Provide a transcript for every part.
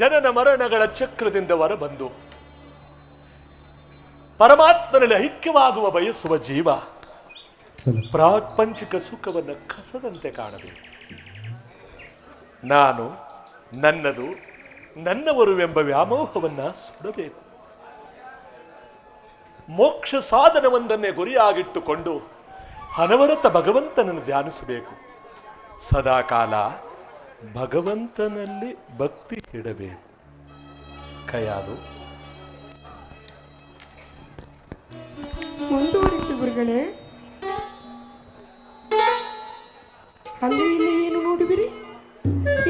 ಜನನ ಮರಣಗಳ ಚಕ್ರದಿಂದ ಹೊರಬಂದು ಪರಮಾತ್ಮನಲ್ಲಿ ಐಕ್ಯವಾಗುವ ಬಯಸುವ ಜೀವ ಪ್ರಾಪಂಚಿಕ ಸುಖವನ್ನು ಕಸದಂತೆ ಕಾಣಬೇಕು. ನಾನು ನನ್ನದು ನನ್ನವರು ಎಂಬ ವ್ಯಾಮೋಹವನ್ನು ಸುಡಬೇಕು. ಮೋಕ್ಷ ಸಾಧನವೊಂದನ್ನೇ ಗುರಿಯಾಗಿಟ್ಟುಕೊಂಡು ಹನವರತ ಭಗವಂತನನ್ನು ಧ್ಯಾನಿಸಬೇಕು. ಸದಾಕಾಲ ಭಗವಂತನಲ್ಲಿ ಭಕ್ತಿ ಇಡಬೇಕು. ಕಯಾದು. ಮುಂದುವರಿಸಿ ಗುರುಗಳೇ. ಅಲ್ಲಿ ಇಲ್ಲಿ ಏನು ನೋಡುವಿರಿ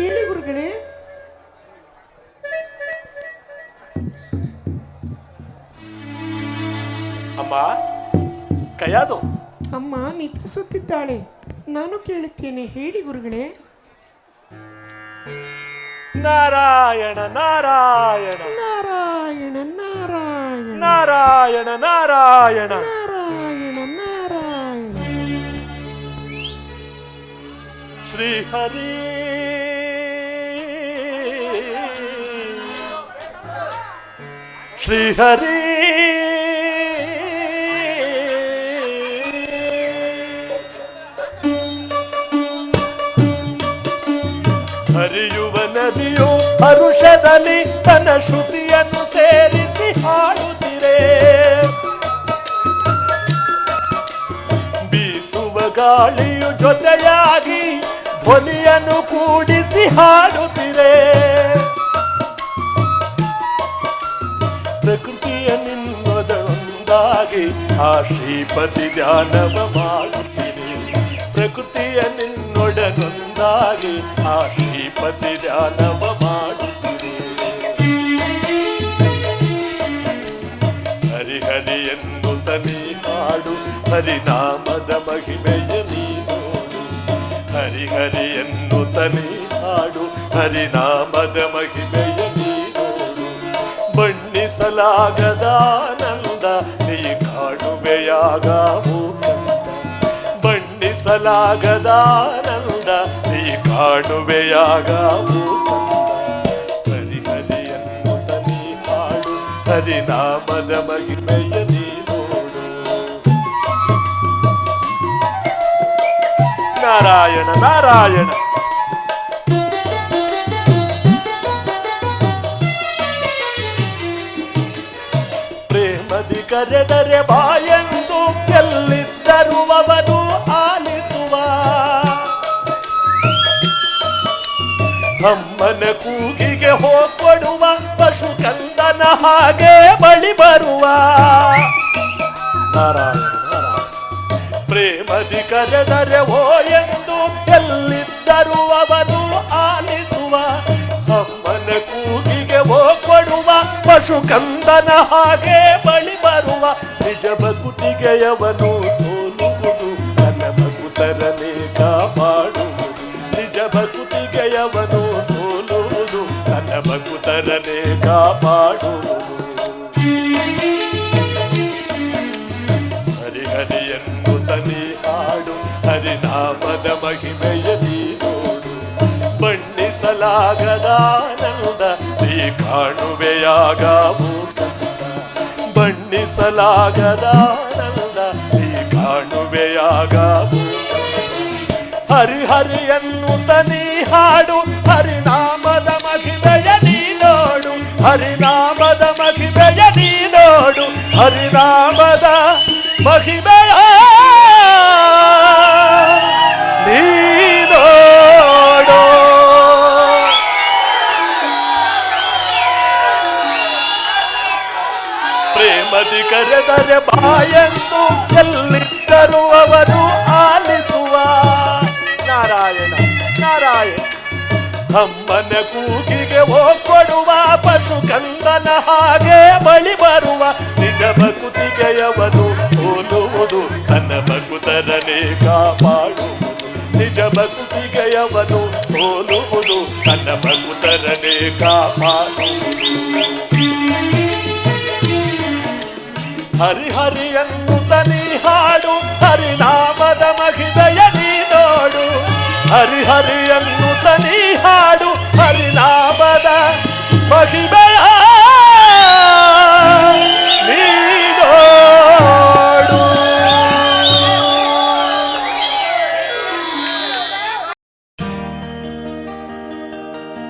ಹೇಳಿ ಗುರುಗಳೇ. ಅಮ್ಮ ಕಯಾದು. ಅಮ್ಮ ನಿದ್ರಿಸುತ್ತಿದ್ದಾಳೆ. ನಾನು ಕೇಳುತ್ತೇನೆ ಹೇಳಿ ಗುರುಗಳೇ. ನಾರಾಯಣ ನಾರಾಯಣ ನಾರಾಯಣ ನಾರಾಯಣ ನಾರಾಯಣ ನಾರಾಯಣ ನಾರಾಯಣ ನಾರಾಯಣ ಶ್ರೀಹರಿ ಶ್ರೀಹರಿ ಹರಿಯುವ ನದಿಯು ಹರುಷದಲ್ಲಿ ತನ್ನ ಶ್ರುತಿಯನ್ನು ಸೇರಿಸಿ ಹಾಡುತ್ತಿರೆ ಬೀಸುವ ಗಾಳಿಯು ಜೊತೆಯಾಗಿ ಧ್ವನಿಯನ್ನು ಕೂಡಿಸಿ ಹಾಡುತ್ತಿರೆ ಪ್ರಕೃತಿಯ ನಿನ್ನೊಂದಾಗಿ ಆ ಶ್ರೀಪತಿ ಧ್ಯಾನವ ಮಾಡುತ್ತಿದೆ. ಪ್ರಕೃತಿಯ ನಿನ್ನೊಡನೊಂದಾಗಿ ಆ ಪತಿ ಧ್ಯಾನವ ಮಾಡುತ್ತಿರಿ ಹರಿ ಎಂದು ತನಿ ಮಾಡು ಹರಿನಾಮದ ಮಹಿಮೆಯ ನೀನು ಹರಿ ಹರಿ ಎಂದು ತನಿ ಹಾಡು, ಹರಿನಾಮದ ಮಹಿಮೆಯ ನೀನು ಬಣ್ಣಿಸಲಾಗದಾನಂದ ನೀ ಕಾಣುವೆಯಾಗ ಬಣ್ಣಿಸಲಾಗದಾನ ಮೂಕಂದ ಹರಿ ಹರಿ ಎನ್ನುತ್ತ ನೀ ಹಾಡು ಹರಿನಾಮದ ಮಹಿಮೆಯ ನೀ ನೋಡು ನಾರಾಯಣ ನಾರಾಯಣ. ಪ್ರೇಮದಿ ಕರೆದರೆ ಬಾಯೆಂದು ಎಲ್ಲಿದ್ದರೂ ಅಮ್ಮನ ಕೂಗಿಗೆ ಹೋಗ್ಕೊಡುವ ಪಶು ಕಂದನ ಹಾಗೆ ಬಳಿ ಬರುವ. ಪ್ರೇಮದಿ ಕರೆದರೆ ಓ ಎಂದು ಎಲ್ಲಿದ್ದರೂ ಅವನು ಆಲಿಸುವ. ಅಮ್ಮನ ಕೂಗಿಗೆ ಹೋಗ್ಬಡುವ ಪಶು ಕಂದನ ಹಾಗೆ ಬಳಿ ಬರುವ. ನಿಜ ಬಗುತಿಗೆಯವನು ಸೋಲುವುದು ಭಕ್ತರನೇ ಕಾಪಾಡುವುದು. ಹರಿಹರಿಯನ್ನು ತನಿ ಹಾಡು, ಹರಿನಾಮದ ಮಹಿಮೆಯಲ್ಲಿ ನೋಡು ಬಣ್ಣಿಸಲಾಗದಾನಂದ ನೀ ಕಾಣುವೆಯಾಗ ಮೂರ್ತ ಬಣ್ಣಿಸಲಾಗದಾನಂದ ನೀ ಕಾಣುವೆಯಾಗ ಹರಿಹರಿಯನ್ನು ತನಿ ಹಾಡು, ಹರಿನ ಹರಿನಾಮದ ಮಹಿಮೆಯ ನೀನೋಡು ಹರಿನಾಮದ ಮಹಿಮೆಯ ನೀನೋಡು ಪ್ರೇಮದಿ ಕರೆದರೆ ಬಾಯಂದು ಎಲ್ಲಿ ಹಾಗೆ ಬಳಿ ಬರುವ ನಿಜ ಬಕುತಿಗೆಯವನು ಓದುವುದು, ತನ್ನ ಬಕುತರನೇ ಕಾಪಾಡು ನಿಜ ಬಕುತಿಗೆಯವನು ಓದುವುದು, ತನ್ನ ಬಕುತರನೇ ಹರಿ ಹರಿಹರಿಯನ್ನು ತನಿ ಹಾಡು, ಹರಿನಾಮದ ಮಹಿದಯ ನೀ ನೋಡು. ಹರಿಹರಿಯನ್ನು